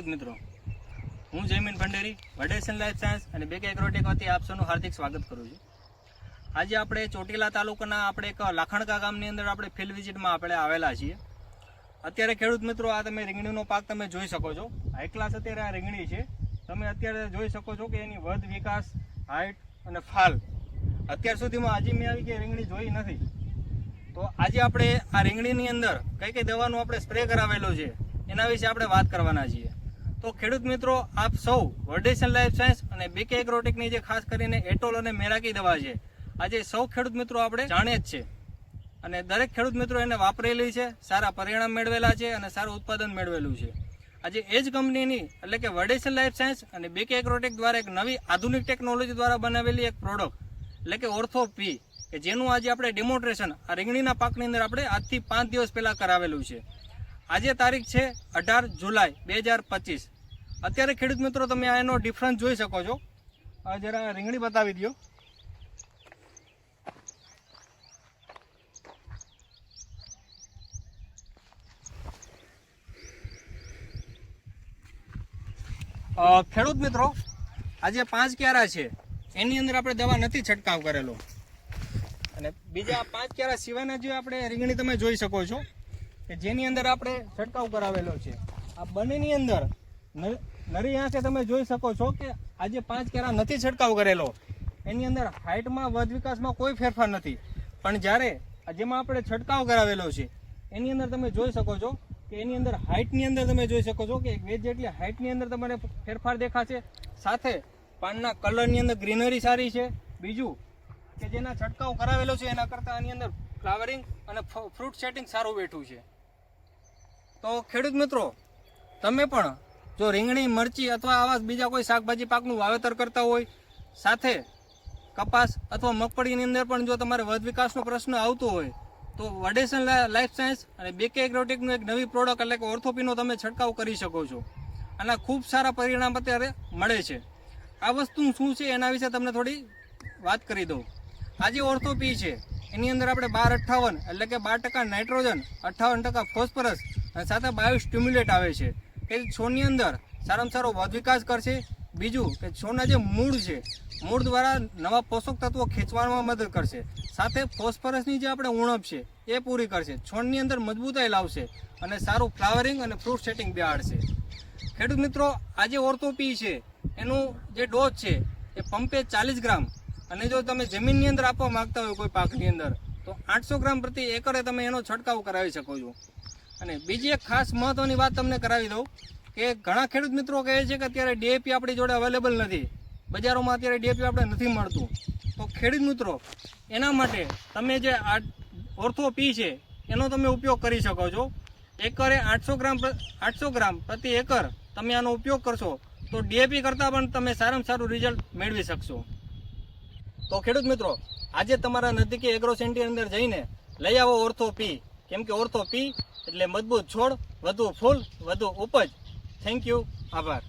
ખેડૂત મિત્રો, હું જયમીન ભંડેરી વડેસન લાઈફ સાયન્સ અને બે એગ્રોટેક વતી આપ હાર્દિક સ્વાગત કરું છું. આજે આપણે ચોટીલા તાલુકાના આપણે એક લાખણકા ગામની અંદર આપણે ફિલ્ડ વિઝિટમાં આપણે આવેલા છીએ. અત્યારે ખેડૂત મિત્રો, આ તમે રીંગણીનો પાક તમે જોઈ શકો છો. હાઈ ક્લાસ અત્યારે આ રીંગણી છે. તમે અત્યારે જોઈ શકો છો કે એની વધ વિકાસ હાઇટ અને ફાલ. અત્યાર સુધીમાં હજી મેં આવી કે રીંગણી જોઈ નથી. તો આજે આપણે આ રીંગણીની અંદર કઈ કઈ દવાનું આપણે સ્પ્રે કરાવેલો છે, એના વિશે આપણે વાત કરવાના છીએ. તો ખેડૂત મિત્રો, આપ સૌ વર્ડેશન લાઈફ સાયન્સ અને બીકે એગ્રોટેકની જે ખાસ કરીને એટોલ અને મેરાકી દવા છે, આજે સૌ ખેડૂત મિત્રો આપણે જાણે જ છે અને દરેક ખેડૂત મિત્રો એને વાપરેલી છે, સારા પરિણામ મેળવેલા છે અને સારું ઉત્પાદન મેળવેલું છે. આજે એ જ કંપનીની, એટલે કે વર્ડેશન લાઈફ સાયન્સ અને બીકે એગ્રોટેક દ્વારા એક નવી આધુનિક ટેકનોલોજી દ્વારા બનાવેલી એક પ્રોડક્ટ એટલે કે ઓર્થો પી કે જેનું આજે આપણે ડેમોન્સ્ટ્રેશન આ રીંગણીના પાકની અંદર આપણે આજથી પાંચ દિવસ પહેલાં કરાવેલું છે. આજે તારીખ છે અઢાર જુલાઈ, બે હજાર પચીસ. અત્યારે ખેડૂત મિત્રો, તમે આ એનો ડિફરન્સ જોઈ શકો છો. જરા રીંગણી બતાવી દો ખેડૂત મિત્રો, આજે પાંચ ક્યારા છે? એની અંદર આપણે દવા નથી છંટકાવ કરેલો. અને બીજા પાંચ ક્યારા સિવાયના જે આપણે રીંગણી તમે જોઈ શકો છો. કે જેની અંદર આપણે છંટકાવ કરાવેલો છે. આ બંનેની અંદર નરી આંખે તમે જોઈ શકો છો કે આજે પાંચ કેરા નથી છંટકાવ કરેલો. એની અંદર હાઇટમાં વધ વિકાસમાં કોઈ ફેરફાર નથી. પણ જ્યારે જેમાં આપણે છંટકાવ કરાવેલો છે, એની અંદર તમે જોઈ શકો છો કે એની અંદર હાઇટની અંદર તમે જોઈ શકો છો કે એક વેજ જેટલી હાઇટની અંદર તમને ફેરફાર દેખાશે. સાથે પાનના કલરની અંદર ગ્રીનરી સારી છે. બીજું કે જેના છંટકાવ કરાવેલો છે, એના કરતાં આની અંદર ફ્લાવરિંગ અને ફ્રૂટ સેટિંગ સારું બેઠું છે. તો ખેડૂત મિત્રો, તમે પણ જો રીંગણી, મરચી અથવા આવા બીજા કોઈ શાકભાજી પાકનું વાવેતર કરતા હોય, સાથે કપાસ અથવા મગફળીની અંદર પણ જો તમારે વધ વિકાસનો પ્રશ્ન આવતો હોય, તો વડેસન લાઈફ સાયન્સ અને બેકે એગ્રોટેકનું એક નવી પ્રોડક્ટ એટલે કે ઓર્થોપીનો તમે છંટકાવ કરી શકો છો. આના ખૂબ સારા પરિણામ અત્યારે મળે છે. આ વસ્તુ શું છે એના વિશે તમને થોડી વાત કરી દઉં. આ જે ઓર્થોપી છે, એની અંદર આપણે બાર અઠ્ઠાવન એટલે કે બાર ટકા નાઇટ્રોજન, અઠ્ઠાવન ટકા ફોસ્ફરસ અને સાથે બાયો સ્ટિમ્યુલેટ આવે છે. કે છોડની અંદર સારામાં સારો વધ વિકાસ કરશે. બીજું કે છોડના જે મૂળ છે, મૂળ દ્વારા નવા પોષક તત્વો ખેંચવામાં મદદ કરશે. સાથે ફોસ્ફરસની જે આપણે ઉણપ છે, એ પૂરી કરશે. છોડની અંદર મજબૂતાઈ લાવશે અને સારું ફ્લાવરિંગ અને ફ્રૂટ સેટિંગ બેહાડશે. ખેડૂત મિત્રો, આ જે ઓર્થોપી છે, એનું જે ડોઝ છે, એ પંપે ચાલીસ ગ્રામ. અને જો તમે જમીનની અંદર આપવા માગતા હોય કોઈ પાકની અંદર, તો આઠસો ગ્રામ પ્રતિ એકરે તમે એનો છંટકાવ કરાવી શકો છો. અને બીજી એક ખાસ મહત્વની વાત તમને કરાવી દઉં કે ઘણા ખેડૂત મિત્રો કહે છે કે અત્યારે ડીએપી આપણી જોડે અવેલેબલ નથી. બજારોમાં અત્યારે ડીએપી આપણે નથી મળતું. તો ખેડૂત મિત્રો, એના માટે તમે જે આ ઓર્થો પી છે, એનો તમે ઉપયોગ કરી શકો છો. એકરે આઠસો ગ્રામ આઠસો ગ્રામ પ્રતિ એકર તમે આનો ઉપયોગ કરશો, તો ડીએપી કરતાં પણ તમે સારામાં સારું રિઝલ્ટ મેળવી શકશો. તો ખેડૂત મિત્રો, આજે તમારા નજીકી એગ્રો સેન્ટર અંદર જઈને લઈ આવો ઓર્થો પી. કેમ કે ઓર્થો પી એટલે મજબૂત છોડ વધુ ફૂલ વધુ ઉપજ. થેન્ક યુ આભાર.